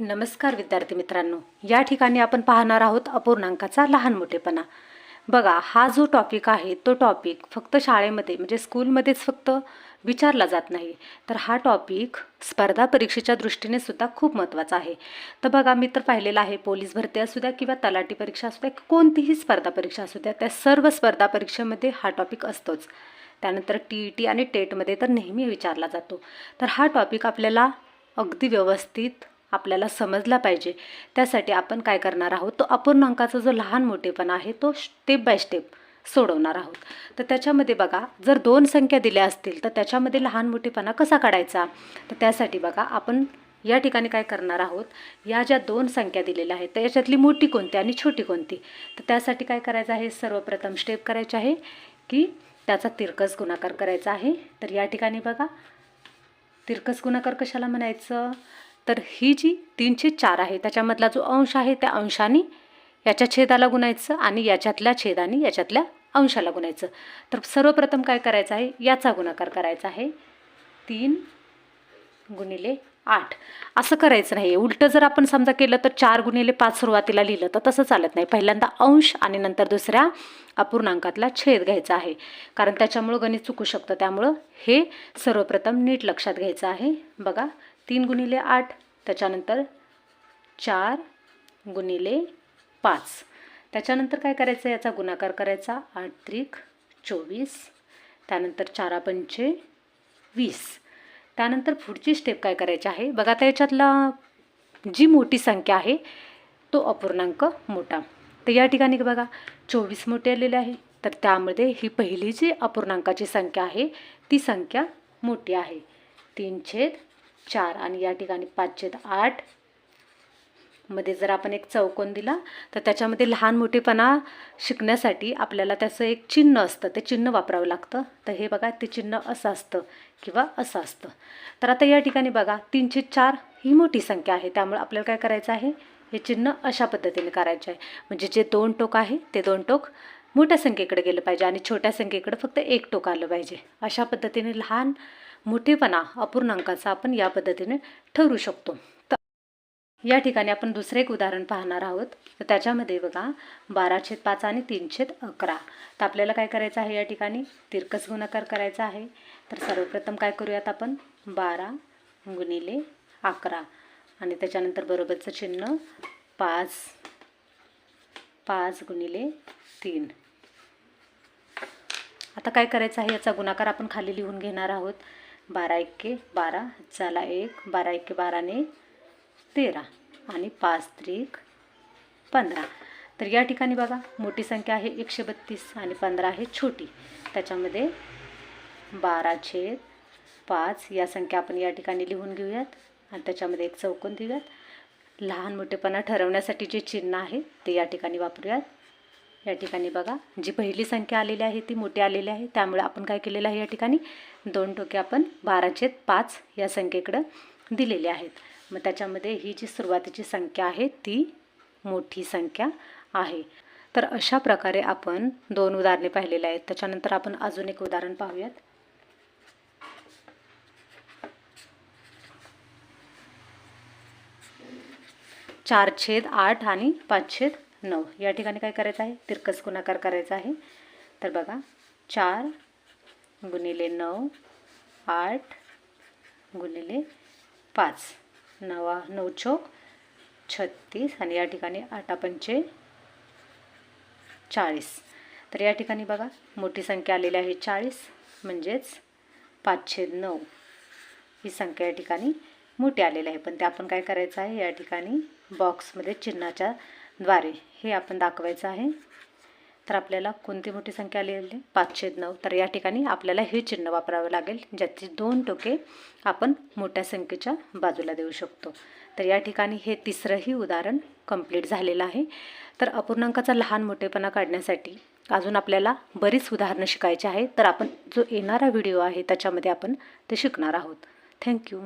नमस्कार विद्यार्थी मित्रांनो. या ठिकाणी आपण पाहणार आहोत अपूर्णांकाचा लहान मोठेपणा. बघा हा जो टॉपिक आहे तो टॉपिक फक्त शाळेमध्ये म्हणजे स्कूलमध्येच फक्त विचारला जात नाही. तर हा टॉपिक स्पर्धा परीक्षेच्या दृष्टीने सुद्धा खूप महत्त्वाचा आहे. तर बघा मी तर पाहिलेलं आहे पोलीस भरती असू द्या किंवा तलाठी परीक्षा असू द्या कोणतीही स्पर्धा परीक्षा असू द्या त्या सर्व स्पर्धा परीक्षेमध्ये हा टॉपिक असतोच. त्यानंतर टी ई टी आणि टेटमध्ये तर नेहमी विचारला जातो. तर हा टॉपिक आपल्याला अगदी व्यवस्थित आपल्याला समजला पाहिजे. त्यासाठी आपण काय करणार आहोत? तो अपूर्णांकाचा जो लहान मोठेपणा आहे तो स्टेप बाय स्टेप सोडवणार आहोत. तर त्याच्यामध्ये बघा जर दोन संख्या दिल्या असतील तर त्याच्यामध्ये लहान मोठेपणा कसा काढायचा? तर त्यासाठी बघा आपण या ठिकाणी काय करणार आहोत? या ज्या दोन संख्या दिलेल्या आहेत तर याच्यातली मोठी कोणती आणि छोटी कोणती? तर त्यासाठी काय करायचं आहे? सर्वप्रथम स्टेप करायचे आहे की त्याचा तिरकस गुणाकार करायचा आहे. तर या ठिकाणी बघा तिरकस गुणाकार कशाला म्हणायचं? तर ही जी तीनशे चार आहे त्याच्यामधला जो अंश आहे त्या अंशाने याच्या छेदाला गुणायचं आणि याच्यातल्या छेदाने याच्यातल्या अंशाला गुणायचं. तर सर्वप्रथम काय करायचं आहे? याचा गुणाकार करायचा आहे. तीन गुणिले आठ. असं करायचं नाही. उलटं जर आपण समजा केलं तर चार गुणिले पाच सुरुवातीला लिहिलं तर तसं चालत नाही. पहिल्यांदा अंश आणि नंतर दुसऱ्या अपूर्णांकातला छेद घ्यायचा आहे. कारण त्याच्यामुळं गणित चुकू शकतं. त्यामुळं हे सर्वप्रथम नीट लक्षात घ्यायचं आहे. बघा तीन गुणिले आठ त्याच्यानंतर चार गुणिले पाच. त्याच्यानंतर काय करायचं? याचा गुणाकार करायचा. आठ त्रिक चोवीस. त्यानंतर चारा पंचे वीस. त्यानंतर पुढची स्टेप काय करायची आहे? बघा आता याच्यातला जी मोठी संख्या आहे तो अपूर्णांक मोठा. तर या ठिकाणी बघा चोवीस मोठे आलेले आहे. तर त्यामध्ये ही पहिली जी अपूर्णांकाची संख्या आहे ती संख्या मोठी आहे. तीन छेद चार आणि या ठिकाणी पाच छेद आठ. मध्ये जर आपण एक चौकोन दिला तर त्याच्यामध्ये लहान मोठेपणा शिकण्यासाठी आपल्याला त्याचं एक चिन्ह असतं. ते चिन्ह वापरावं लागतं. तर हे बघा ते चिन्ह असं असतं किंवा असं असतं. तर आता या ठिकाणी बघा तीनशे चार ही मोठी संख्या आहे. त्यामुळे आपल्याला काय करायचं आहे? हे चिन्ह अशा पद्धतीने करायचे आहे. म्हणजे जे दोन टोक आहे ते दोन टोक मोठ्या संख्येकडे गेलं पाहिजे आणि छोट्या संख्येकडे फक्त एक टोक आलं पाहिजे. अशा पद्धतीने लहान मोठेपणा अपूर्णांकाचा आपण या पद्धतीने ठरवू शकतो. तर या ठिकाणी आपण दुसरं एक उदाहरण पाहणार आहोत. तर त्याच्यामध्ये बघा बारा छेद पाच आणि तीन छेद अकरा. तर आपल्याला काय करायचं आहे या ठिकाणी? तिरकस गुणाकार करायचा आहे. तर सर्वप्रथम काय करूयात आपण? बारा गुणिले अकरा. आणि त्याच्यानंतर बरोबरचं चिन्ह पाच. पाच गुणिले तीन. आता काय करायचं आहे? याचा गुणाकार आपण खाली लिहून घेणार आहोत. बारा एक्के बारा झाला एक. बारा एक्के बाराने तेरा आणि पाच त्रिक पंधरा. तर या ठिकाणी बघा मोठी संख्या आहे एकशे बत्तीस आणि पंधरा आहे छोटी. त्याच्यामध्ये बारा छेद पाच या संख्या आपण या ठिकाणी लिहून घेऊयात. आणि त्याच्यामध्ये एक चौकोन देऊयात. लहान मोठेपणा ठरवण्यासाठी जे चिन्ह आहे ते या ठिकाणी वापरूयात. या ठिकाणी बघा जी पहिली संख्या आलेली आहे ती मोठी आलेली आहे. त्यामुळे आपण काय केलेलं आहे या ठिकाणी? दोन टोके आपण बाराचे पाच या संख्येकडं दिलेले आहेत. मग त्याच्यामध्ये ही जी सुरुवातीची संख्या आहे ती मोठी संख्या आहे. तर अशा प्रकारे आपण दोन उदाहरणे पाहिलेले आहेत. त्याच्यानंतर आपण अजून एक उदाहरण पाहूयात. चार छेद आठ आणि पाच छेद नऊ. या ठिकाणी काय करायचं आहे? तिरकस गुणाकार करायचा आहे. तर बघा चार गुणिले नऊ आठ गुणिले पाच. नवा नऊ चौक छत्तीस आणि या ठिकाणी आठा पंचे चाळीस. तर या ठिकाणी बघा मोठी संख्या आलेली आहे चाळीस म्हणजेच पाचशे नऊ. ही संख्या या ठिकाणी मोठे आलेले आहे. पण ते आपण काय करायचं आहे? या ठिकाणी बॉक्समध्ये चिन्हाच्या द्वारे हे आपण दाखवायचं आहे. तर आपल्याला कोणती मोठी संख्या आलेली आहे? पाचशे नऊ. तर या ठिकाणी आपल्याला हे चिन्ह वापरावं लागेल ज्याचे दोन टोके आपण मोठ्या संख्येच्या बाजूला देऊ शकतो. तर या ठिकाणी हे तिसरंही उदाहरण कंप्लीट झालेलं आहे. तर अपूर्णांकाचा लहान मोठेपणा काढण्यासाठी अजून आपल्याला बरीच उदाहरणं शिकायची आहेत. तर आपण जो येणारा व्हिडिओ आहे त्याच्यामध्ये आपण ते शिकणार आहोत. थँक्यू.